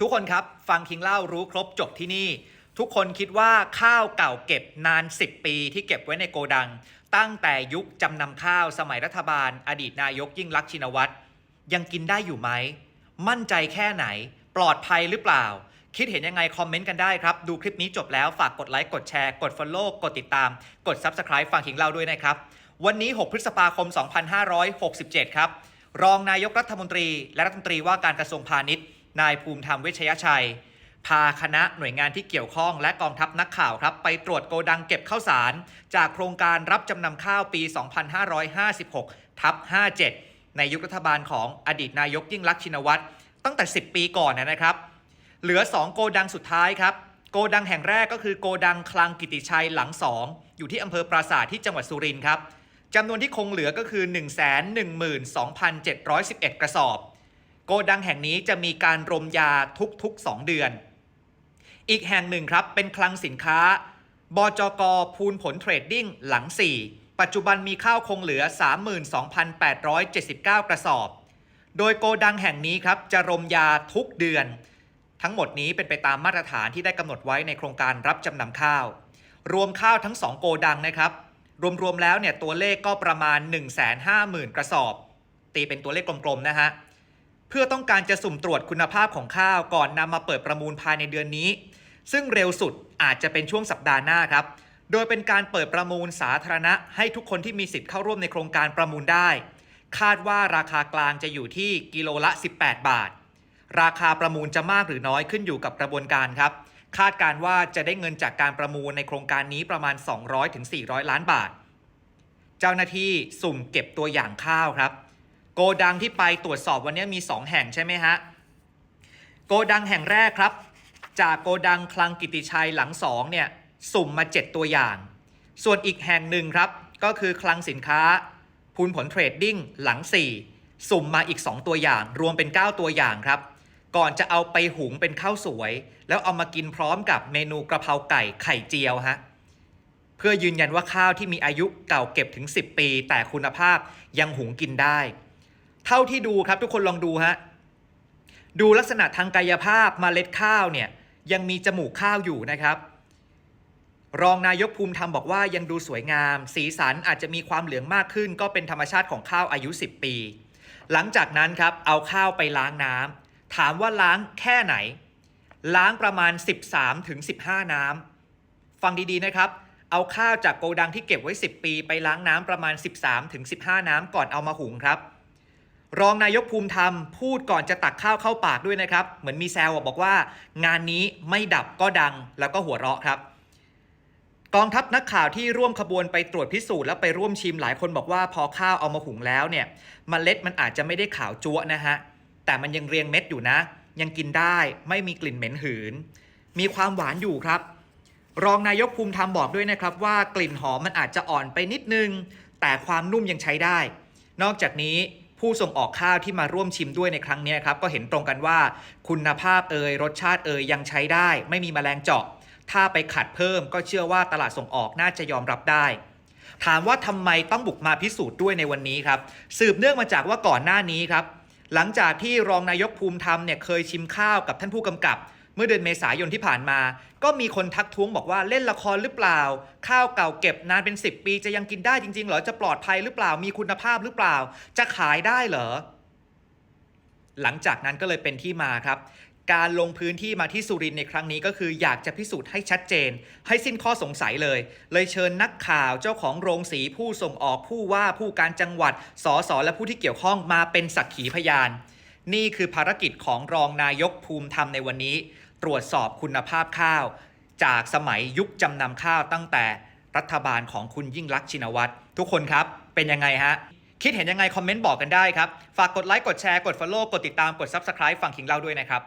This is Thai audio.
ทุกคนครับ ฟังคิงเล่ารู้ครบจบที่นี่ ทุกคนคิดว่าข้าวเก่าเก็บนาน 10 ปีที่เก็บไว้ในโกดัง ตั้งแต่ยุคจำนำข้าวสมัยรัฐบาล อดีตนายกยิ่งลักษณ์ชินวัตรยังกินได้อยู่ไหม มั่นใจแค่ไหน ปลอดภัยหรือเปล่า คิดเห็นยังไง คอมเมนต์กันได้ครับ ดูคลิปนี้จบแล้วฝากกดไลค์กดแชร์กด Follow กดติดตาม กด Subscribe ฟังคิงเล่าด้วยนะครับวันนี้ 6 พฤษภาคม 2567 ครับรองนายกรัฐมนตรี และรัฐมนตรีว่าการกระทรวงพาณิชย์ นายภูมิธรรมเวชยชัย พาคณะหน่วยงานที่เกี่ยวข้องและกองทัพนักข่าวครับไปตรวจโกดังเก็บข้าวสาร จากโครงการรับจำนำข้าวปี 2556 ทับ 57 ในยุครัฐบาลของอดีตนายกยิ่งลักษณ์ชินวัตรตั้งแต่ 10 ปีก่อนนะครับ เหลือ 2 โกดังสุดท้ายครับโกดังแห่งแรกก็คือโกดังคลังกิติชัยหลัง2อยู่ที่อำเภอปราสาทที่จังหวัดสุรินทร์ครับจำนวนที่คงเหลือก็คือ 112,711 กระสอบ โกดังแห่งนี้จะมีการรมยาทุกๆ 2 เดือน อีกแห่งหนึ่งครับเป็นคลังสินค้า บจกพูนผลเทรดดิ้งหลัง 4 ปัจจุบันมีข้าวคงเหลือ 32,879 กระสอบ โดยโกดังแห่งนี้ครับจะรมยาทุกเดือน ทั้งหมดนี้เป็นไปตามมาตรฐานที่ได้กำหนดไว้ในโครงการรับจำนำข้าว รวมข้าวทั้ง 2 โกดังนะครับ รวมๆแล้วเนี่ยตัวเลขก็ประมาณ 150,000 กระสอบ ตีเป็นตัวเลขกลมๆนะฮะ พื่อต้องการจะสุ่มตรวจคุณภาพของข้าวก่อนนำมาเปิดประมูลภายในเดือนนี้ ซึ่งเร็วสุดอาจจะเป็นช่วงสัปดาห์หน้าครับ โดยเป็นการเปิดประมูลสาธารณะ ให้ทุกคนที่มีสิทธิ์เข้าร่วมในโครงการประมูลได้ คาดว่าราคากลางจะอยู่ที่กิโลละ 18 บาท ราคาประมูลจะมากหรือน้อยขึ้นอยู่กับกระบวนการครับ คาดการว่าจะได้เงินจากการประมูลในโครงการนี้ประมาณ 200-400 ล้านบาท เจ้าหน้าที่สุ่มเก็บตัวอย่างข้าวครับ โกดังที่ไปตรวจสอบวันนี้มี 2 แห่งใช่ไหมฮะ โกดังแห่งแรกครับ จากโกดังคลังกิติชัยหลัง2เนี่ยสุ่มมา 7 ตัวอย่าง ส่วนอีกแห่งหนึ่งครับ ก็คือคลังสินค้าพูนผลเทรดดิ้งหลัง 4 สุ่มมาอีก 2 ตัวอย่าง รวมเป็น 9 ตัวอย่างครับ ก่อนจะเอาไปหุงเป็นข้าวสวย แล้วเอามากินพร้อมกับเมนูกระเพราไก่ไข่เจียวฮะเพื่อยืนยันว่าข้าวที่มีอายุเก่าเก็บถึง 10 ปี แต่คุณภาพยังหุงกินได้ เท่าที่ดูครับทุกคนลองดูฮะดูลักษณะทางกายภาพมเมล็ดข้าวเนี่ยยังมีจมูกข้าวอยู่นะครับ รองนายกภูมิธรรมบอกว่ายังดูสวยงาม สีสันอาจจะมีความเหลืองมากขึ้น ก็เป็นธรรมชาติของข้าวอายุ 10 ปี หลังจากนั้นครับเอาข้าวไปล้างน้ำถามว่าล้างแค่ไหน ล้างประมาณ 13ถึง15น้ำฟังดีๆนะครับ เอาข้าวจากโกดังที่เก็บไว้ 10 ปี ไปล้างน้ำประมาณ 13ถึง15น้ำก่อนเอามาหุงครับ รองนายกภูมิธรรมพูดก่อนจะตักข้าวเข้าปากด้วยนะครับ เหมือนมีแซวบอกว่า งานนี้ไม่ดับก็ดังแล้วก็หัวเราะครับ กองทัพนักข่าวที่ร่วมขบวนไปตรวจพิสูจน์แล้วไปร่วมชิมหลายคนบอกว่าพอข้าวเอามาหุงแล้วเนี่ยมเมล็ดมันอาจจะไม่ได้ขาวจั๊วนะฮะแต่มันยังเรียงเม็ดอยู่นะ ยังกินได้ไม่มีกลิ่นเหม็นหืน มีความหวานอยู่ครับ รองนายกภูมิธรรมบอกด้วยนะครับว่ากลิ่นหอมมันอาจจะอ่อนไปนิดนึง แต่ความนุ่มยังใช้ได้ นอกจากนี้ ผู้ส่งออกข้าวที่มาร่วมชิมด้วยในครั้งนี้ครับก็เห็นตรงกันว่า คุณภาพเอยรสชาติเอยยังใช้ได้ ไม่มีแมลงเจาะ ถ้าไปขัดเพิ่มก็เชื่อว่าตลาดส่งออกน่าจะยอมรับได้ ถามว่าทำไมต้องบุกมาพิสูจน์ด้วยในวันนี้ครับ สืบเนื่องมาจากว่าก่อนหน้านี้ครับ หลังจากที่รองนายกภูมิธรรมเนี่ยเคยชิมข้าวกับท่านผู้กำกับ เมื่อเดือนเมษายนที่ผ่านมา ก็มีคนทักท้วงบอกว่าเล่นละครหรือเปล่า ข้าวเก่าเก็บนานเป็น 10 ปีจะยังกินได้จริงๆเหรอจะปลอดภัยหรือเปล่า มีคุณภาพหรือเปล่า จะขายได้เหรอ หลังจากนั้นก็เลยเป็นที่มาครับ การลงพื้นที่มาที่สุรินทร์ในครั้งนี้ก็คืออยากจะพิสูจน์ให้ชัดเจน ให้สิ้นข้อสงสัยเลย เลยเชิญนักข่าวเจ้าของโรงสีผู้ส่งออกผู้ว่าผู้การจังหวัดสสและผู้ที่เกี่ยวข้องมาเป็นสักขีพยาน นี่คือภารกิจของรองนายกภูมิธรรมในวันนี้ ตรวจสอบคุณภาพข้าว จากสมัยยุคจำนำข้าวตั้งแต่รัฐบาลของคุณยิ่งลักษณ์ชินวัตรทุกคนครับ เป็นยังไงฮะ คิดเห็นยังไง คอมเมนต์บอกกันได้ครับ ฝากกดไลค์กดแชร์กด Follow กดติดตามกด Subscribe ฝั่งคิงเล่าด้วยนะครับ